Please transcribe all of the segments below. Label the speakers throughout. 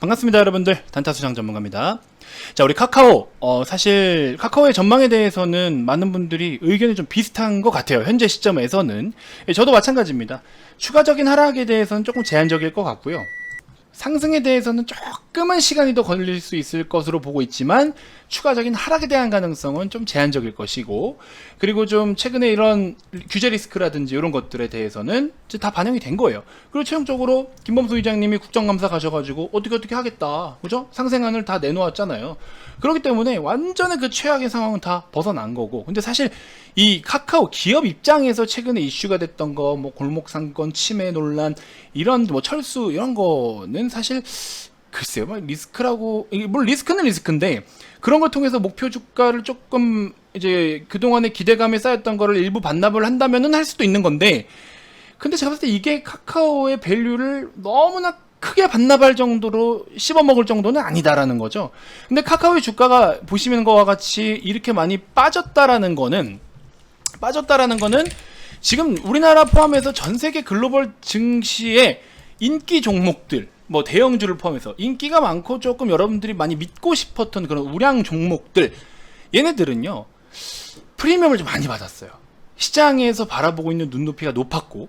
Speaker 1: 반갑습니다, 여러분들. 단타수장 전문가입니다. 자, 우리 카카오. 어, 사실 카카오의 전망에 대해서는 많은 분들이 의견이 좀 비슷한 것 같아요. 현재 시점에서는. 예, 저도 마찬가지입니다. 추가적인 하락에 대해서는 조금 제한적일 것 같고요. 상승에 대해서는 조금은 시간이 더 걸릴 수 있을 것으로 보고 있지만 추가적인 하락에 대한 가능성은 좀 제한적일 것이고 그리고 좀 최근에 이런 규제 리스크라든지 이런 것들에 대해서는 이제 다 반영이 된 거예요. 그리고 최종적으로 김범수 의장님이 국정감사 가셔가지고 어떻게 어떻게 하겠다, 그죠? 상생안을 다 내놓았잖아요. 그렇기 때문에 완전히 그 최악의 상황은 다 벗어난 거고. 근데 사실 이 카카오 기업 입장에서 최근에 이슈가 됐던 거, 뭐 골목 상권 침해 논란 이런 뭐 철수 이런 거는 사실 글쎄요, 뭐 리스크라고 이게 뭘 리스크는 리스크인데 그런 걸 통해서 목표 주가를 조금 이제 그 동안의 기대감에 쌓였던 거를 일부 반납을 한다면은 할 수도 있는 건데 근데 제가 봤을 때 이게 카카오의 밸류를 너무나 크게 반납할 정도로 씹어먹을 정도는 아니다라는 거죠. 근데 카카오의 주가가 보시는 거와 같이 이렇게 많이 빠졌다라는 거는 빠졌다라는 거는 지금 우리나라 포함해서 전 세계 글로벌 증시의 인기 종목들 뭐 대형주를 포함해서 인기가 많고 조금 여러분들이 많이 믿고 싶었던 그런 우량 종목들 얘네들은요 프리미엄을 좀 많이 받았어요 시장에서 바라보고 있는 눈높이가 높았고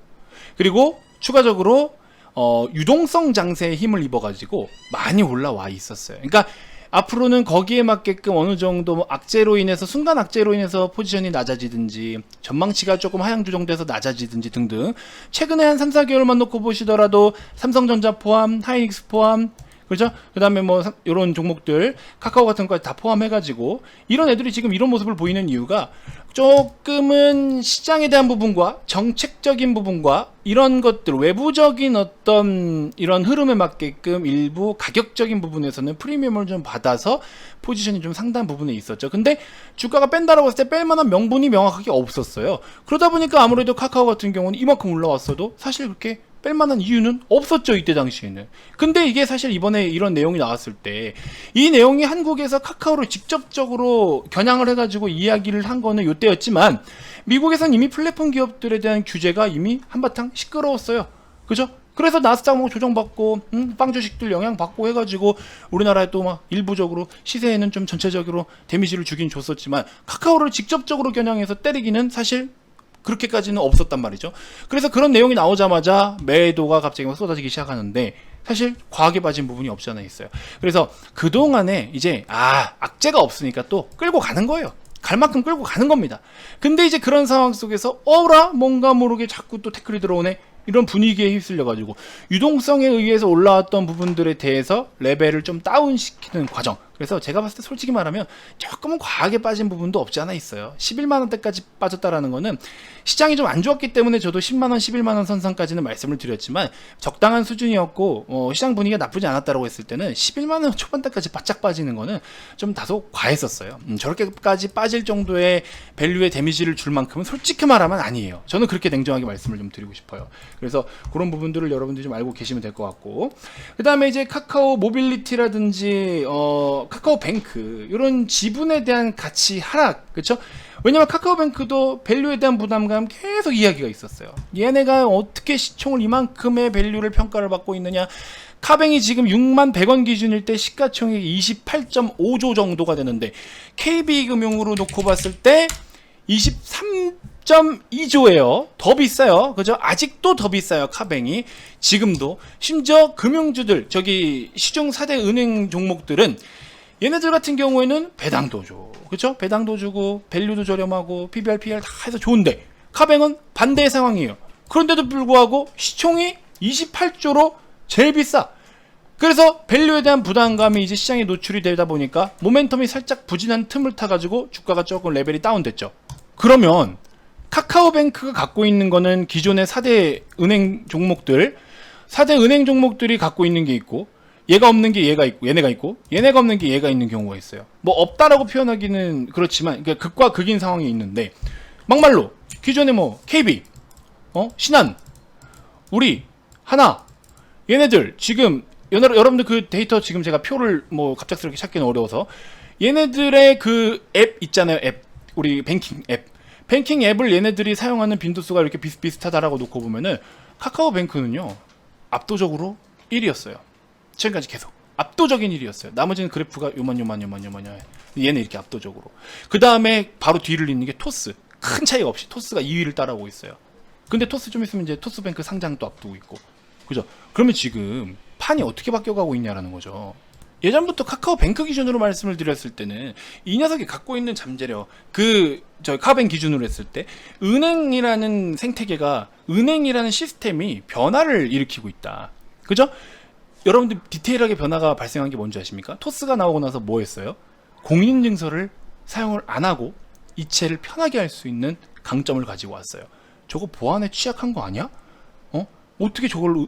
Speaker 1: 그리고 추가적으로 어, 유동성 장세에 힘을 입어가지고 많이 올라와 있었어요. 그러니까 앞으로는 거기에 맞게끔 어느 정도 뭐 악재로 인해서 순간 악재로 인해서 포지션이 낮아지든지 전망치가 조금 하향 조정돼서 낮아지든지 등등 최근에 한 3, 4개월만 놓고 보시더라도 삼성전자 포함, 하이닉스 포함 그죠? 그 다음에 뭐, 이런 종목들, 카카오 같은 거까지 다 포함해가지고, 이런 애들이 지금 이런 모습을 보이는 이유가, 조금은 시장에 대한 부분과 정책적인 부분과 이런 것들, 외부적인 어떤 이런 흐름에 맞게끔 일부 가격적인 부분에서는 프리미엄을 좀 받아서 포지션이 좀 상당 부분에 있었죠. 근데 주가가 뺀다라고 했을 때 뺄만한 명분이 명확하게 없었어요. 그러다 보니까 아무래도 카카오 같은 경우는 이만큼 올라왔어도 사실 그렇게 뺄 만한 이유는 없었죠 이때 당시에는. 근데 이게 사실 이번에 이런 내용이 나왔을 때 이 내용이 한국에서 카카오를 직접적으로 겨냥을 해가지고 이야기를 한 거는 요때였지만 미국에선 이미 플랫폼 기업들에 대한 규제가 이미 한바탕 시끄러웠어요. 그죠? 그래서 나스닥 뭐 조정받고 음, 빵 주식들 영향받고 해가지고 우리나라에 또 막 일부적으로 시세에는 좀 전체적으로 데미지를 주긴 줬었지만 카카오를 직접적으로 겨냥해서 때리기는 사실 그렇게까지는 없었단 말이죠. 그래서 그런 내용이 나오자마자 매도가 갑자기 막 쏟아지기 시작하는데 사실 과하게 빠진 부분이 없지 않아 있어요. 그래서 그동안에 이제 아 악재가 없으니까 또 끌고 가는 거예요. 갈 만큼 끌고 가는 겁니다. 근데 이제 그런 상황 속에서 어라 뭔가 모르게 자꾸 또 태클이 들어오네 이런 분위기에 휩쓸려 가지고 유동성에 의해서 올라왔던 부분들에 대해서 레벨을 좀 다운시키는 과정. 그래서 제가 봤을 때 솔직히 말하면 조금은 과하게 빠진 부분도 없지 않아 있어요. 11만 원대까지 빠졌다라는 거는 시장이 좀 안 좋았기 때문에 저도 10만 원, 11만 원 선상까지는 말씀을 드렸지만 적당한 수준이었고 어, 시장 분위기가 나쁘지 않았다고 했을 때는 11만 원 초반대까지 바짝 빠지는 거는 좀 다소 과했었어요. 음, 저렇게까지 빠질 정도의 밸류의 데미지를 줄 만큼은 솔직히 말하면 아니에요. 저는 그렇게 냉정하게 말씀을 좀 드리고 싶어요. 그래서 그런 부분들을 여러분들이 좀 알고 계시면 될 것 같고 그 다음에 이제 카카오 모빌리티라든지 어, 카카오뱅크 이런 지분에 대한 가치 하락 그렇죠? 왜냐면 카카오뱅크도 밸류에 대한 부담감 계속 이야기가 있었어요. 얘네가 어떻게 시총을 이만큼의 밸류를 평가를 받고 있느냐? 카뱅이 지금 6만 100원 기준일 때 시가총액이 28.5조 정도가 되는데 KB금융으로 놓고 봤을 때 23.2조예요. 더 비싸요. 그죠? 아직도 더 비싸요. 카뱅이. 지금도. 심지어 금융주들, 저기 시중 4대 은행 종목들은 얘네들 같은 경우에는 배당도 줘. 그쵸? 배당도 주고, 밸류도 저렴하고, PBR, PR 다 해서 좋은데, 카뱅은 반대의 상황이에요. 그런데도 불구하고 시총이 28조로 제일 비싸. 그래서 밸류에 대한 부담감이 이제 시장에 노출이 되다 보니까 모멘텀이 살짝 부진한 틈을 타가지고 주가가 조금 레벨이 다운됐죠. 그러면 카카오뱅크가 갖고 있는 거는 기존의 4대 은행 종목들, 4대 은행 종목들이 갖고 있는 게 있고, 얘가 없는 게 얘가 있고, 얘네가 있고, 얘네가 없는 게 얘가 있는 경우가 있어요. 뭐 없다라고 표현하기는 그렇지만, 그러니까 극과 극인 상황이 있는데, 막말로 기존에 뭐 KB, 어? 신한, 우리, 하나, 얘네들 지금 여러- 여러분들 그 데이터 지금 제가 표를 뭐 갑작스럽게 찾기는 어려워서 얘네들의 그 앱 있잖아요 앱. 우리 뱅킹 앱. 뱅킹 앱을 얘네들이 사용하는 빈도수가 이렇게 비슷비슷하다라고 놓고 보면은 카카오뱅크는요 압도적으로 1위였어요 지금까지 계속 압도적인 일이었어요. 나머지는 그래프가 요만 요만 요만 요만 요만. 얘는 이렇게 압도적으로. 그 다음에 바로 뒤를 잇는 게 토스. 큰 차이가 없이 토스가 2위를 따라오고 있어요. 근데 토스 좀 있으면 이제 토스뱅크 상장도 앞두고 있고. 그죠? 그러면 지금 판이 어떻게 바뀌어가고 있냐라는 거죠. 예전부터 카카오뱅크 기준으로 말씀을 드렸을 때는 이 녀석이 갖고 있는 잠재력 그 저 카뱅 기준으로 했을 때 은행이라는 생태계가 은행이라는 시스템이 변화를 일으키고 있다. 그죠? 여러분들 디테일하게 변화가 발생한 게 뭔지 아십니까? 토스가 나오고 나서 뭐 했어요? 공인인증서를 사용을 안 하고 이체를 편하게 할 수 있는 강점을 가지고 왔어요. 저거 보안에 취약한 거 아니야? 어? 어떻게 저걸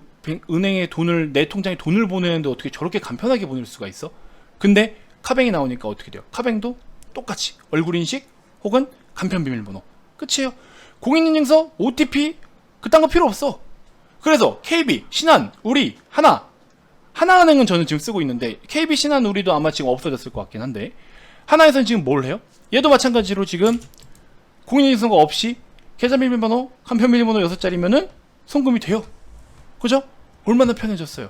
Speaker 1: 은행에 돈을 내 통장에 돈을 보내는데 어떻게 저렇게 간편하게 보낼 수가 있어? 근데 카뱅이 나오니까 어떻게 돼요? 카뱅도 똑같이 얼굴 인식 혹은 간편 비밀번호 끝이에요. 공인인증서, OTP 그딴 거 필요 없어. 그래서 KB, 신한, 우리, 하나 하나은행은 저는 지금 쓰고 있는데 KB 신한 우리도 아마 지금 없어졌을 것 같긴 한데 하나에서는 지금 뭘 해요? 얘도 마찬가지로 지금 공인인증서가 없이 계좌 비밀번호, 간편 비밀번호 6자리면은 송금이 돼요. 그죠? 얼마나 편해졌어요.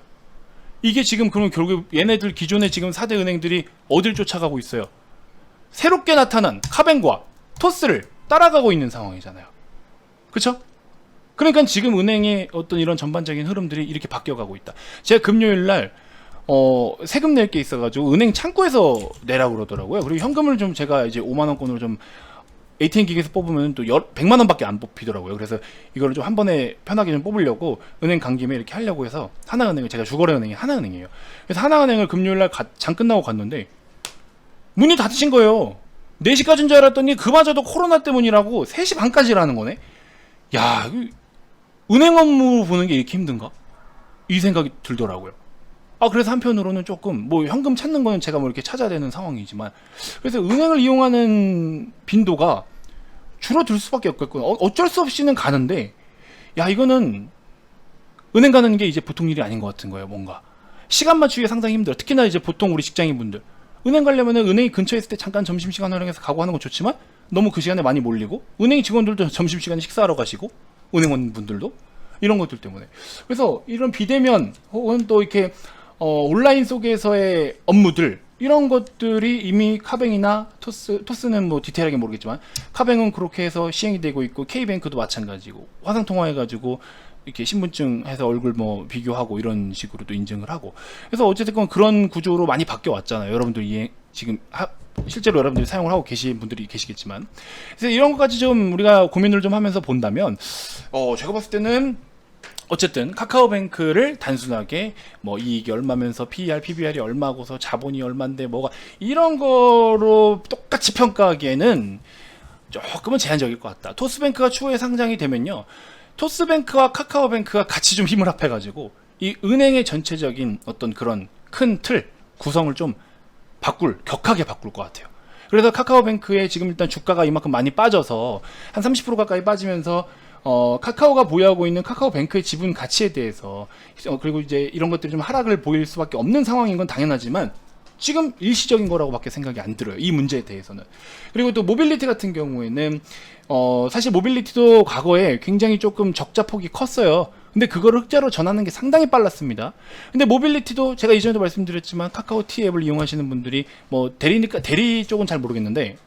Speaker 1: 이게 지금 그러면 결국 얘네들 기존의 지금 4대 은행들이 어딜 쫓아가고 있어요? 새롭게 나타난 카뱅과 토스를 따라가고 있는 상황이잖아요. 그쵸? 그러니까 지금 은행의 어떤 이런 전반적인 흐름들이 이렇게 바뀌어가고 있다. 제가 금요일 날 어, 세금 낼 게 있어가지고 은행 창구에서 내라고 그러더라고요. 그리고 현금을 좀 제가 이제 5만 원권으로 좀 ATM 기계에서 뽑으면 또 열, 100만 원밖에 안 뽑히더라고요. 그래서 이거를 좀 한 번에 편하게 좀 뽑으려고 은행 간 김에 이렇게 하려고 해서 하나은행을 제가 주거래은행이 하나은행이에요. 그래서 하나은행을 금요일 날 가- 장 끝나고 갔는데 문이 닫으신 거예요. 4시까지인 줄 알았더니 그마저도 코로나 때문이라고 3시 반까지라는 거네. 야, 은행 업무 보는 게 이렇게 힘든가? 이 생각이 들더라고요. 아, 그래서 한편으로는 조금, 뭐, 현금 찾는 거는 제가 뭐 이렇게 찾아야 되는 상황이지만, 그래서 은행을 이용하는 빈도가 줄어들 수밖에 없겠구나. 어, 어쩔 수 없이는 가는데, 야, 이거는 은행 가는 게 이제 보통 일이 아닌 것 같은 거예요, 뭔가. 시간 맞추기가 상당히 힘들어. 특히나 이제 보통 우리 직장인 분들. 은행 가려면은 은행이 근처에 있을 때 잠깐 점심시간 활용해서 가고 하는 건 좋지만, 너무 그 시간에 많이 몰리고, 은행 직원들도 점심시간에 식사하러 가시고, 은행원 분들도? 이런 것들 때문에. 그래서 이런 비대면 혹은 또 이렇게 어, 온라인 속에서의 업무들 이런 것들이 이미 카뱅이나 토스 토스는 뭐 디테일하게 모르겠지만 카뱅은 그렇게 해서 시행이 되고 있고 K뱅크도 마찬가지고 화상 통화해 가지고 이렇게 신분증 해서 얼굴 뭐 비교하고 이런 식으로 또 인증을 하고 그래서 어쨌든 그런 구조로 많이 바뀌어 왔잖아요. 여러분들 이해 지금 하, 실제로 여러분들이 사용을 하고 계신 분들이 계시겠지만 그래서 이런 것까지 좀 우리가 고민을 좀 하면서 본다면 어 제가 봤을 때는 어쨌든 카카오뱅크를 단순하게 뭐 이익이 얼마면서 PER, PBR이 얼마고서 자본이 얼마인데 뭐가 이런 거로 똑같이 평가하기에는 조금은 제한적일 것 같다. 토스뱅크가 추후에 상장이 되면요. 토스뱅크와 카카오뱅크가 같이 좀 힘을 합해가지고 이 은행의 전체적인 어떤 그런 큰 틀 구성을 좀 바꿀 격하게 바꿀 것 같아요. 그래서 카카오뱅크에 지금 일단 주가가 이만큼 많이 빠져서 한 30% 가까이 빠지면서 어, 카카오가 보유하고 있는 카카오뱅크의 지분 가치에 대해서 어, 그리고 이제 이런 것들이 좀 하락을 보일 수밖에 없는 상황인 건 당연하지만 지금 일시적인 거라고밖에 생각이 안 들어요. 이 문제에 대해서는. 그리고 또 모빌리티 같은 경우에는 어, 사실 모빌리티도 과거에 굉장히 조금 적자 폭이 컸어요. 근데 그거를 흑자로 전하는 게 상당히 빨랐습니다. 근데 모빌리티도 제가 이전에도 말씀드렸지만 카카오 T 앱을 이용하시는 분들이 뭐 대리니까 대리 쪽은 잘 모르겠는데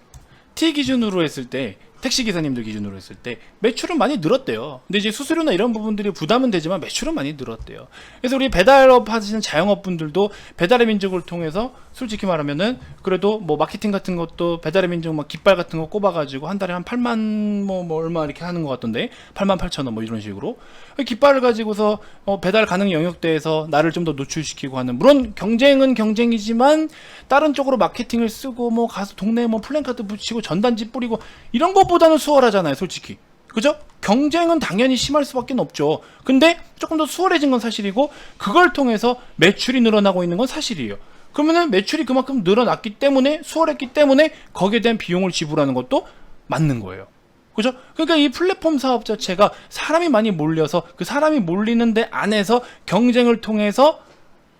Speaker 1: T 기준으로 했을 때 택시 기사님들 기준으로 했을 때 매출은 많이 늘었대요. 근데 이제 수수료나 이런 부분들이 부담은 되지만 매출은 많이 늘었대요. 그래서 우리 배달업 하시는 자영업 분들도 배달의 민족을 통해서 솔직히 말하면은 그래도 뭐 마케팅 같은 것도 배달의 민족 막 깃발 같은 거 꼽아가지고 한 달에 한 8만 뭐, 뭐 얼마 이렇게 하는 것 같던데 8만 8천 원 뭐 이런 식으로 깃발을 가지고서 어, 배달 가능 영역대에서 나를 좀 더 노출시키고 하는 물론 경쟁은 경쟁이지만 다른 쪽으로 마케팅을 쓰고 뭐 가서 동네에 뭐 플랜카드 붙이고 전단지 뿌리고 이런 것보다는 수월하잖아요 솔직히 그죠? 경쟁은 당연히 심할 수밖에 없죠. 근데 조금 더 수월해진 건 사실이고 그걸 통해서 매출이 늘어나고 있는 건 사실이에요. 그러면은 매출이 그만큼 늘어났기 때문에 수월했기 때문에 거기에 대한 비용을 지불하는 것도 맞는 거예요. 그죠? 그러니까 이 플랫폼 사업 자체가 사람이 많이 몰려서 그 사람이 몰리는 데 안에서 경쟁을 통해서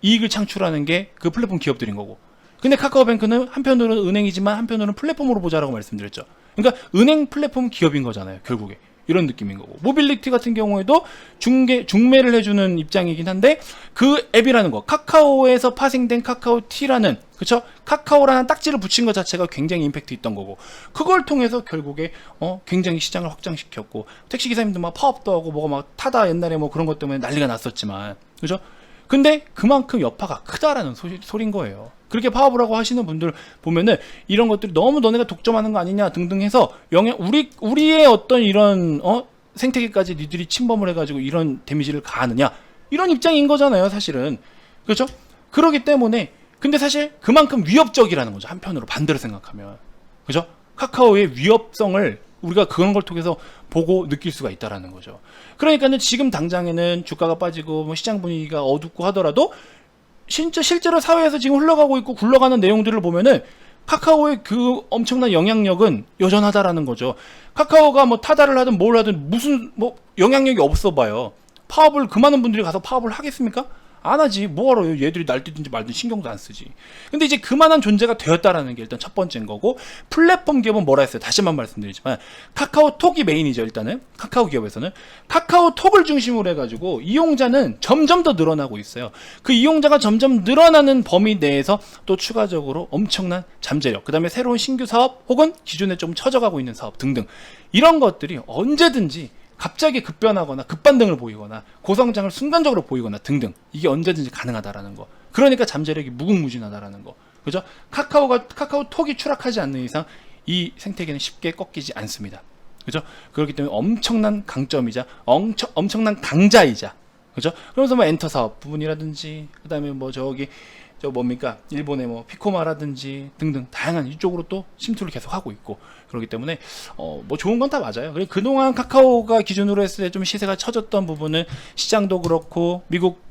Speaker 1: 이익을 창출하는 게 그 플랫폼 기업들인 거고. 근데 카카오뱅크는 한편으로는 은행이지만 한편으로는 플랫폼으로 보자라고 말씀드렸죠. 그러니까 은행 플랫폼 기업인 거잖아요, 결국에. 이런 느낌인 거고. 모빌리티 같은 경우에도 중개 중매를 해주는 입장이긴 한데 그 앱이라는 거 카카오에서 파생된 카카오티라는 그쵸? 카카오라는 딱지를 붙인 것 자체가 굉장히 임팩트 있던 거고. 그걸 통해서 결국에 어 굉장히 시장을 확장시켰고. 택시 기사님들 막 파업도 하고 뭐가 막 타다 옛날에 뭐 그런 것 때문에 난리가 났었지만. 그죠 근데 그만큼 여파가 크다라는 소리, 소린 거예요. 그렇게 파업을 하고 하시는 분들 보면은 이런 것들이 너무 너네가 독점하는 거 아니냐 등등 해서 영향 우리 우리의 어떤 이런 어? 생태계까지 니들이 침범을 해가지고 이런 데미지를 가하느냐. 이런 입장인 거잖아요 사실은. 그렇죠? 그러기 때문에 근데 사실 그만큼 위협적이라는 거죠 한편으로 반대로 생각하면. 그죠? 카카오의 위협성을 우리가 그런 걸 통해서 보고 느낄 수가 있다라는 거죠. 그러니까는 지금 당장에는 주가가 빠지고 뭐 시장 분위기가 어둡고 하더라도 진짜 실제로 사회에서 지금 흘러가고 있고 굴러가는 내용들을 보면은 카카오의 그 엄청난 영향력은 여전하다라는 거죠. 카카오가 뭐 타다를 하든 뭘 하든 무슨 뭐 영향력이 없어 봐요. 파업을 그 많은 분들이 가서 파업을 하겠습니까? 안 하지. 뭐하러 얘들이 날뛰든지 말든 신경도 안 쓰지. 근데 이제 그만한 존재가 되었다라는 게 일단 첫 번째인 거고 플랫폼 기업은 뭐라 했어요? 다시 한번 말씀드리지만 카카오톡이 메인이죠. 일단은 카카오 기업에서는 카카오톡을 중심으로 해가지고 이용자는 점점 더 늘어나고 있어요. 그 이용자가 점점 늘어나는 범위 내에서 또 추가적으로 엄청난 잠재력, 그 다음에 새로운 신규 사업 혹은 기존에 좀 처져가고 있는 사업 등등 이런 것들이 언제든지 갑자기 급변하거나 급반등을 보이거나 고성장을 순간적으로 보이거나 등등 이게 언제든지 가능하다라는 거. 그러니까 잠재력이 무궁무진하다라는 거. 그죠? 카카오가 카카오톡이 추락하지 않는 이상 이 생태계는 쉽게 꺾이지 않습니다. 그죠? 그렇기 때문에 엄청난 강점이자 엄청 엄청난 강자이자 그죠? 그러면서 뭐 엔터 사업 부분이라든지 그 다음에 뭐 저기 저 뭡니까 일본의 뭐 피코마라든지 등등 다양한 이쪽으로 또 침투를 계속 하고 있고 그렇기 때문에 어 뭐 좋은 건 다 맞아요. 그리고 그동안 카카오가 기준으로 했을 때 좀 시세가 처졌던 부분은 시장도 그렇고 미국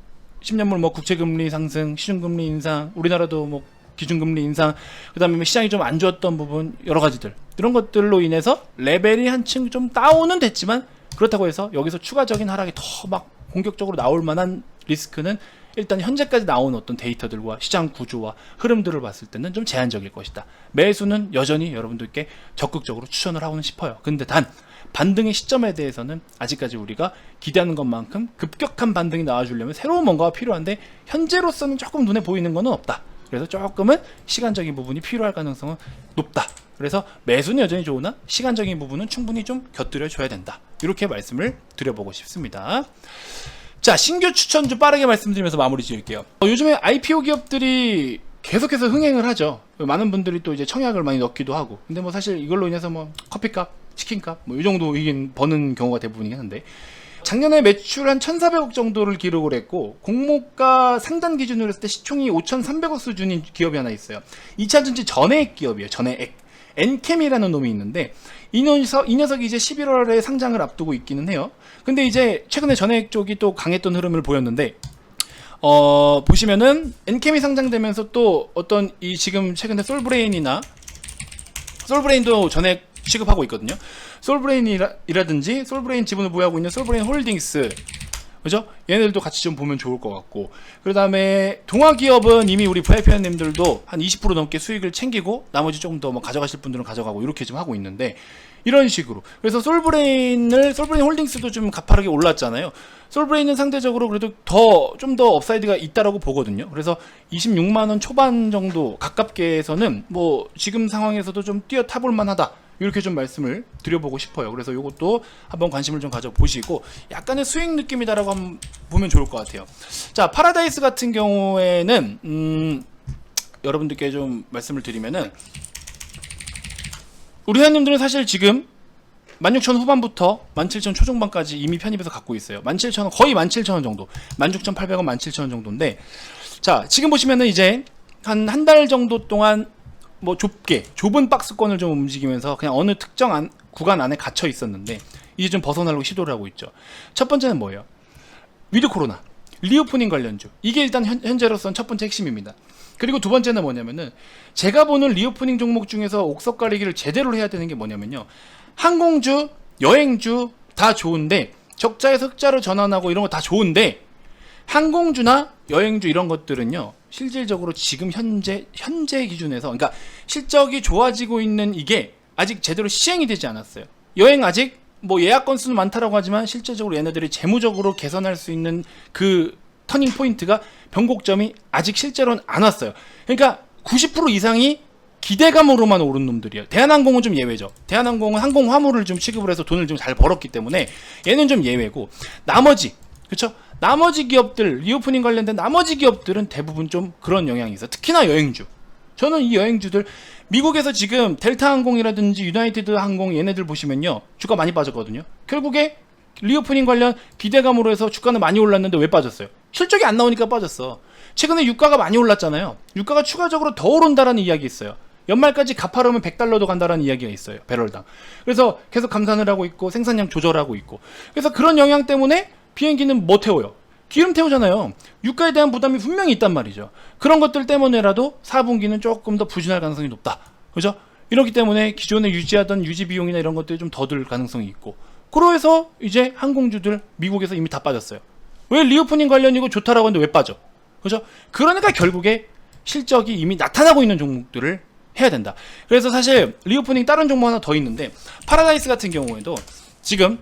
Speaker 1: 10년물 뭐 국채금리 상승, 시중금리 인상, 우리나라도 뭐 기준금리 인상, 그 다음에 뭐 시장이 좀 안 좋았던 부분 여러 가지들 이런 것들로 인해서 레벨이 한층 좀 다운은 됐지만 그렇다고 해서 여기서 추가적인 하락이 더 막 공격적으로 나올 만한 리스크는 일단 현재까지 나온 어떤 데이터들과 시장 구조와 흐름들을 봤을 때는 좀 제한적일 것이다. 매수는 여전히 여러분들께 적극적으로 추천을 하고는 싶어요. 근데 단 반등의 시점에 대해서는 아직까지 우리가 기대하는 것만큼 급격한 반등이 나와주려면 새로운 뭔가가 필요한데 현재로서는 조금 눈에 보이는 것은 없다. 그래서 조금은 시간적인 부분이 필요할 가능성은 높다. 그래서 매수는 여전히 좋으나 시간적인 부분은 충분히 좀 곁들여 줘야 된다. 이렇게 말씀을 드려보고 싶습니다. 자, 신규 추천 좀 빠르게 말씀드리면서 마무리 지을게요. 어, 요즘에 IPO 기업들이 계속해서 흥행을 하죠. 많은 분들이 또 이제 청약을 많이 넣기도 하고. 근데 뭐 사실 이걸로 인해서 뭐 커피값, 치킨값, 뭐 이 정도 이긴 버는 경우가 대부분이긴 한데. 작년에 매출 한 1,400억 정도를 기록을 했고 공모가 상단 기준으로 했을 때 시총이 5,300억 수준인 기업이 하나 있어요. 2차 전지 전해액 기업이에요. 전해액. 엔캠이라는 놈이 있는데 이 녀석 이 녀석이 이제 11월에 상장을 앞두고 있기는 해요. 근데 이제 최근에 전해액 쪽이 또 강했던 흐름을 보였는데 어 보시면은 엔캠이 상장되면서 또 어떤 이 지금 최근에 솔브레인이나 솔브레인도 전액 취급하고 있거든요. 솔브레인이라든지 솔브레인 지분을 보유하고 있는 솔브레인 홀딩스 그죠? 얘네들도 같이 좀 보면 좋을 것 같고 그 다음에 동화기업은 이미 우리 VIP님들도 한 20% 넘게 수익을 챙기고 나머지 조금 더 뭐 가져가실 분들은 가져가고 이렇게 좀 하고 있는데 이런 식으로 그래서 솔브레인을 솔브레인 홀딩스도 좀 가파르게 올랐잖아요 솔브레인은 상대적으로 그래도 더 좀 더 업사이드가 있다라고 보거든요 그래서 26만 원 초반 정도 가깝게 해서는 뭐 지금 상황에서도 좀 뛰어 타볼 만하다 이렇게 좀 말씀을 드려보고 싶어요. 그래서 이것도 한번 관심을 좀 가져보시고 약간의 수익 느낌이다라고 한번 보면 좋을 것 같아요. 자, 파라다이스 같은 경우에는 음, 여러분들께 좀 말씀을 드리면은 우리 회원님들은 사실 지금 16,000 후반부터 17,000 초중반까지 이미 편입해서 갖고 있어요. 17,000원 거의 17,000원 정도. 16,800원, 17,000원 정도인데 자, 지금 보시면은 이제 한 한 달 정도 동안 뭐 좁게 좁은 박스권을 좀 움직이면서 그냥 어느 특정 안, 구간 안에 갇혀 있었는데 이제 좀 벗어나려고 시도를 하고 있죠. 첫 번째는 뭐예요? 위드 코로나 리오프닝 관련주 이게 일단 현, 현재로서는 첫 번째 핵심입니다. 그리고 두 번째는 뭐냐면은 제가 보는 리오프닝 종목 중에서 옥석 가리기를 제대로 해야 되는 게 뭐냐면요. 항공주, 여행주 다 좋은데 적자에서 흑자로 전환하고 이런 거 다 좋은데 항공주나 여행주 이런 것들은요. 실질적으로 지금 현재 현재 기준에서 그러니까 실적이 좋아지고 있는 이게 아직 제대로 시행이 되지 않았어요. 여행 아직 뭐 예약 건수는 많다라고 하지만 실제적으로 얘네들이 재무적으로 개선할 수 있는 그 터닝 포인트가 변곡점이 아직 실제로는 안 왔어요. 그러니까 90% 이상이 기대감으로만 오른 놈들이에요. 대한항공은 좀 예외죠. 대한항공은 항공 화물을 좀 취급을 해서 돈을 좀 잘 벌었기 때문에 얘는 좀 예외고 나머지 그렇죠? 나머지 기업들 리오프닝 관련된 나머지 기업들은 대부분 좀 그런 영향이 있어. 특히나 여행주. 저는 이 여행주들 미국에서 지금 델타 항공이라든지 유나이티드 항공 얘네들 보시면요 주가 많이 빠졌거든요. 결국에 리오프닝 관련 기대감으로 해서 주가는 많이 올랐는데 왜 빠졌어요? 실적이 안 나오니까 빠졌어. 최근에 유가가 많이 올랐잖아요. 유가가 추가적으로 더 오른다라는 이야기 있어요. 연말까지 갚아려면 100달러도 간다라는 이야기가 있어요. 배럴당. 그래서 계속 감산을 하고 있고 생산량 조절하고 있고. 그래서 그런 영향 때문에 비행기는 못 태워요. 기름 태우잖아요. 유가에 대한 부담이 분명히 있단 말이죠. 그런 것들 때문에라도 4분기는 조금 더 부진할 가능성이 높다. 그죠? 이렇기 때문에 기존에 유지하던 유지 비용이나 이런 것들이 좀 더 들 가능성이 있고. 그러해서 이제 항공주들 미국에서 이미 다 빠졌어요. 왜 리오프닝 관련이고 좋다라고 하는데 왜 빠져? 그죠? 그러니까 결국에 실적이 이미 나타나고 있는 종목들을 해야 된다. 그래서 사실 리오프닝 다른 종목 하나 더 있는데 파라다이스 같은 경우에도 지금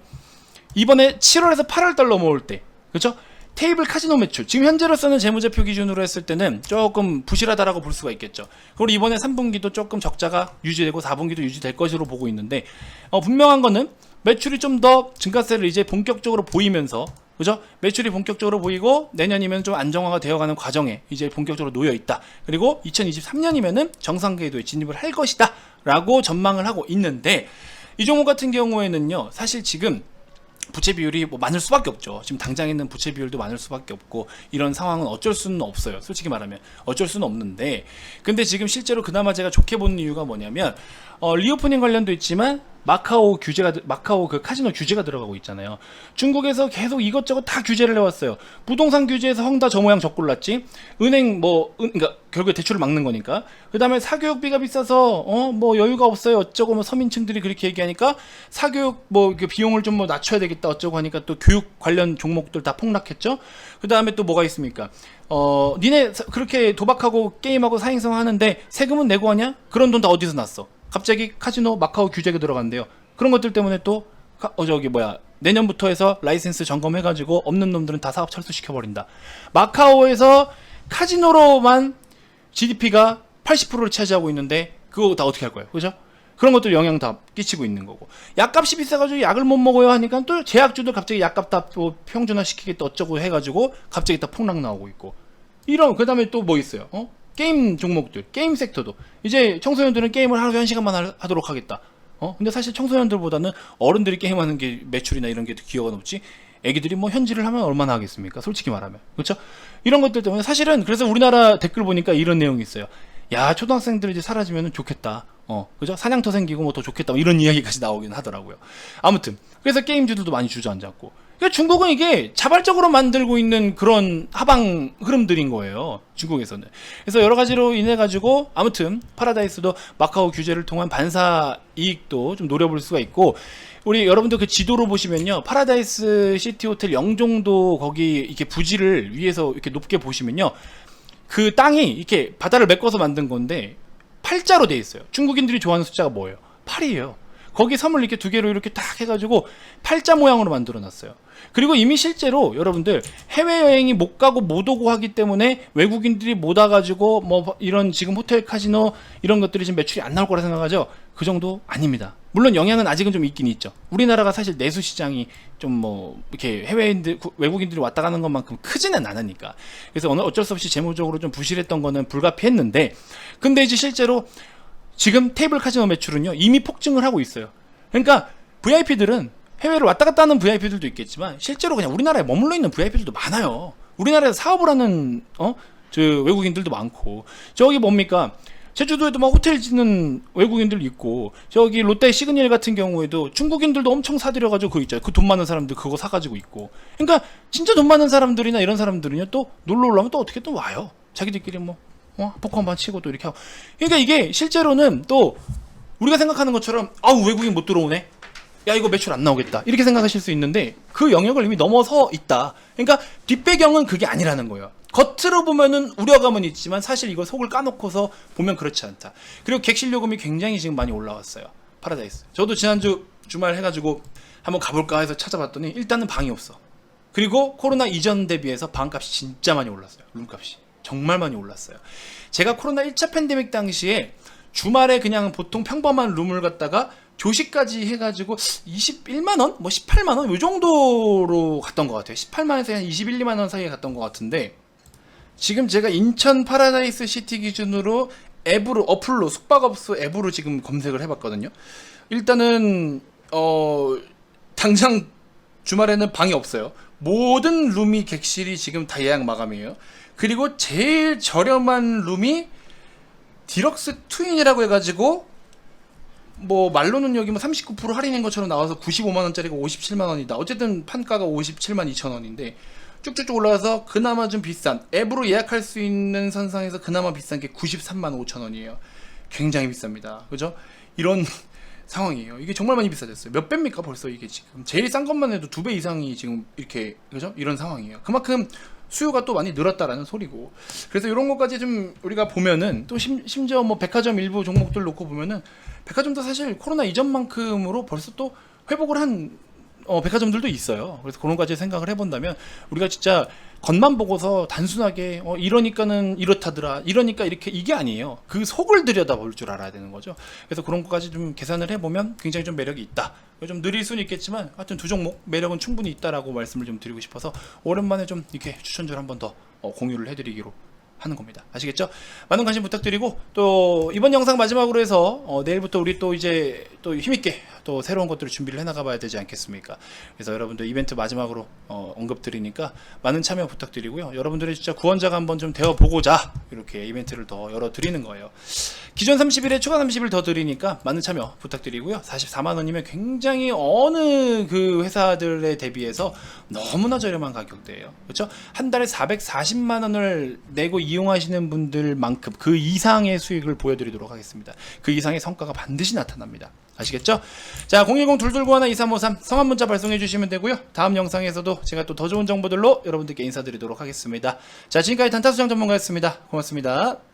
Speaker 1: 이번에 7월에서 8월 달 넘어올 때 그렇죠? 테이블 카지노 매출 지금 현재로서는 재무제표 기준으로 했을 때는 조금 부실하다라고 볼 수가 있겠죠. 그리고 이번에 3분기도 조금 적자가 유지되고 4분기도 유지될 것으로 보고 있는데 어, 분명한 거는 매출이 좀 더 증가세를 이제 본격적으로 보이면서 그죠? 매출이 본격적으로 보이고 내년이면 좀 안정화가 되어가는 과정에 이제 본격적으로 놓여 있다. 그리고 2023년이면은 정상 궤도에 진입을 할 것이다라고 전망을 하고 있는데 이 종목 같은 경우에는요. 사실 지금 부채 비율이 뭐 많을 수밖에 없죠. 지금 당장 있는 부채 비율도 많을 수밖에 없고 이런 상황은 어쩔 수는 없어요. 솔직히 말하면 어쩔 수는 없는데 근데 지금 실제로 그나마 제가 좋게 보는 이유가 뭐냐면 어, 리오프닝 관련도 있지만 마카오 규제가 들- 마카오 그 카지노 규제가 들어가고 있잖아요. 중국에서 계속 이것저것 다 규제를 해왔어요. 부동산 규제에서 헝다 저 모양 저 꼴났지. 은행 뭐 은, 그러니까 결국에 대출을 막는 거니까. 그다음에 사교육비가 비싸서 어 뭐 여유가 없어요. 어쩌고 뭐 서민층들이 그렇게 얘기하니까 사교육 뭐그 비용을 좀 뭐 낮춰야 되겠다 어쩌고 하니까 또 교육 관련 종목들 다 폭락했죠. 그다음에 또 뭐가 있습니까? 어 니네 사- 그렇게 도박하고 게임하고 사행성 하는데 세금은 내고 하냐? 그런 돈 다 어디서 났어? 갑자기 카지노 마카오 규제가 들어간대요. 그런 것들 때문에 또 카- 어, 저기 뭐야 내년부터 해서 라이센스 점검해가지고 없는 놈들은 다 사업 철수시켜 버린다. 마카오에서 카지노로만 GDP가 80%를 차지하고 있는데 그거 다 어떻게 할 거예요, 그죠? 그런 것들 영향 다 끼치고 있는 거고 약값이 비싸가지고 약을 못 먹어요 하니까 또 제약주들 갑자기 약값 다뭐 평준화 시키겠다 어쩌고 해가지고 갑자기 다 폭락 나오고 있고 이런 그 다음에 또 뭐 있어요? 어? 게임 종목들, 게임 섹터도 이제 청소년들은 게임을 하루에 한 시간만 하- 하도록 하겠다. 어? 근데 사실 청소년들보다는 어른들이 게임하는 게 매출이나 이런 게더 기여가 높지. 애기들이 뭐 현질을 하면 얼마나 하겠습니까? 솔직히 말하면. 그렇죠? 이런 것들 때문에 사실은 그래서 우리나라 댓글 보니까 이런 내용이 있어요. 야, 초등학생들이 이제 사라지면 좋겠다. 어, 그죠? 사냥터 생기고 뭐 더 좋겠다. 뭐 이런 이야기까지 나오긴 하더라고요. 아무튼. 그래서 게임주들도 많이 주저앉았고. 그러니까 중국은 이게 자발적으로 만들고 있는 그런 하방 흐름들인 거예요. 중국에서는. 그래서 여러 가지로 인해 가지고 아무튼 파라다이스도 마카오 규제를 통한 반사 이익도 좀 노려볼 수가 있고 우리 여러분들 그 지도로 보시면요. 파라다이스 시티 호텔 영종도 거기 이렇게 부지를 위에서 이렇게 높게 보시면요. 그 땅이 이렇게 바다를 메꿔서 만든 건데 팔자로 돼 있어요. 중국인들이 좋아하는 숫자가 뭐예요? 8이에요. 거기 섬을 이렇게 두 개로 이렇게 딱 해가지고 팔자 모양으로 만들어 놨어요. 그리고 이미 실제로 여러분들 해외여행이 못 가고 못 오고 하기 때문에 외국인들이 못 와가지고 뭐 이런 지금 호텔 카지노 이런 것들이 지금 매출이 안 나올 거라 생각하죠? 그 정도 아닙니다. 물론 영향은 아직은 좀 있긴 있죠. 우리나라가 사실 내수 시장이 좀 뭐 이렇게 해외인들 구- 외국인들이 왔다 가는 것만큼 크지는 않으니까. 그래서 오늘 어쩔 수 없이 재무적으로 좀 부실했던 거는 불가피했는데 근데 이제 실제로 지금 테이블 카지노 매출은요 이미 폭증을 하고 있어요. 그러니까 VIP들은 해외를 왔다 갔다 하는 VIP들도 있겠지만 실제로 그냥 우리나라에 머물러 있는 VIP들도 많아요. 우리나라에서 사업을 하는 어 저 외국인들도 많고 저기 뭡니까 제주도에도 막 호텔 짓는 외국인들 있고 저기 롯데 시그니엘 같은 경우에도 중국인들도 엄청 사들여 가지고 그거 있잖아요. 그 돈 많은 사람들 그거 사 가지고 있고. 그러니까 진짜 돈 많은 사람들이나 이런 사람들은요 또 놀러 오려면 또 어떻게 또 와요. 자기들끼리 뭐 어, 포커 한번 치고 또 이렇게 하고. 그러니까 이게 실제로는 또 우리가 생각하는 것처럼 아우 외국인 못 들어오네. 야 이거 매출 안 나오겠다 이렇게 생각하실 수 있는데 그 영역을 이미 넘어서 있다. 그러니까 뒷배경은 그게 아니라는 거예요. 겉으로 보면은 우려감은 있지만 사실 이걸 속을 까놓고서 보면 그렇지 않다. 그리고 객실 요금이 굉장히 지금 많이 올라왔어요. 파라다이스. 저도 지난주 주말 해가지고 한번 가볼까 해서 찾아봤더니 일단은 방이 없어. 그리고 코로나 이전 대비해서 방값이 진짜 많이 올랐어요. 룸값이. 정말 많이 올랐어요. 제가 코로나 1차 팬데믹 당시에 주말에 그냥 보통 평범한 룸을 갖다가 조식까지 해가지고 21만 원, 뭐 18만 원, 요 정도로 갔던 것 같아요. 18만에서 한 21, 2만 원 사이에 갔던 것 같은데 지금 제가 인천 파라다이스 시티 기준으로 앱으로 어플로 숙박업소 앱으로 지금 검색을 해봤거든요. 일단은 어 당장 주말에는 방이 없어요. 모든 룸이 객실이 지금 다 예약 마감이에요. 그리고 제일 저렴한 룸이 디럭스 트윈이라고 해가지고 뭐 말로는 여기 뭐 39% 할인인 것처럼 나와서 95만 원짜리가 57만 원이다. 어쨌든 판가가 57만 2천 원인데 쭉쭉쭉 올라가서 그나마 좀 비싼 앱으로 예약할 수 있는 선상에서 그나마 비싼 게 93만 5천 원이에요. 굉장히 비쌉니다. 그죠? 이런 상황이에요. 이게 정말 많이 비싸졌어요. 몇 배입니까 벌써 이게 지금 제일 싼 것만 해도 두 배 이상이 지금 이렇게 그죠? 이런 상황이에요. 그만큼 수요가 또 많이 늘었다라는 소리고 그래서 이런 것까지 좀 우리가 보면은 또 심, 심지어 뭐 백화점 일부 종목들 놓고 보면은 백화점도 사실 코로나 이전만큼으로 벌써 또 회복을 한 어, 백화점들도 있어요. 그래서 그런 까지 생각을 해본다면 우리가 진짜 겉만 보고서 단순하게 어, 이러니까는 이렇다더라, 이러니까 이렇게 이게 아니에요. 그 속을 들여다 볼 줄 알아야 되는 거죠. 그래서 그런 것까지 좀 계산을 해보면 굉장히 좀 매력이 있다. 좀 느릴 수는 있겠지만 하여튼 두 종목 매력은 충분히 있다라고 말씀을 좀 드리고 싶어서 오랜만에 좀 이렇게 추천줄 한번 더 어, 공유를 해드리기로 하는 겁니다. 아시겠죠? 많은 관심 부탁드리고 또 이번 영상 마지막으로 해서 어, 내일부터 우리 또 이제 또 힘있게 또 새로운 것들을 준비를 해나가 봐야 되지 않겠습니까? 그래서 여러분들 이벤트 마지막으로 어, 언급드리니까 많은 참여 부탁드리고요. 여러분들의 진짜 구원자가 한번 좀 되어 보고자 이렇게 이벤트를 더 열어 드리는 거예요. 기존 30일에 추가 30일 더 드리니까 많은 참여 부탁드리고요. 44만 원이면 굉장히 어느 그 회사들에 대비해서 너무나 저렴한 가격대예요. 그렇죠? 한 달에 440만 원을 내고 이용하시는 분들만큼 그 이상의 수익을 보여드리도록 하겠습니다. 그 이상의 성과가 반드시 나타납니다. 아시겠죠? 자, 010-221-2353 성함 문자 발송해 주시면 되고요. 다음 영상에서도 제가 또 더 좋은 정보들로 여러분들께 인사드리도록 하겠습니다. 자, 지금까지 단타수장 전문가였습니다. 고맙습니다.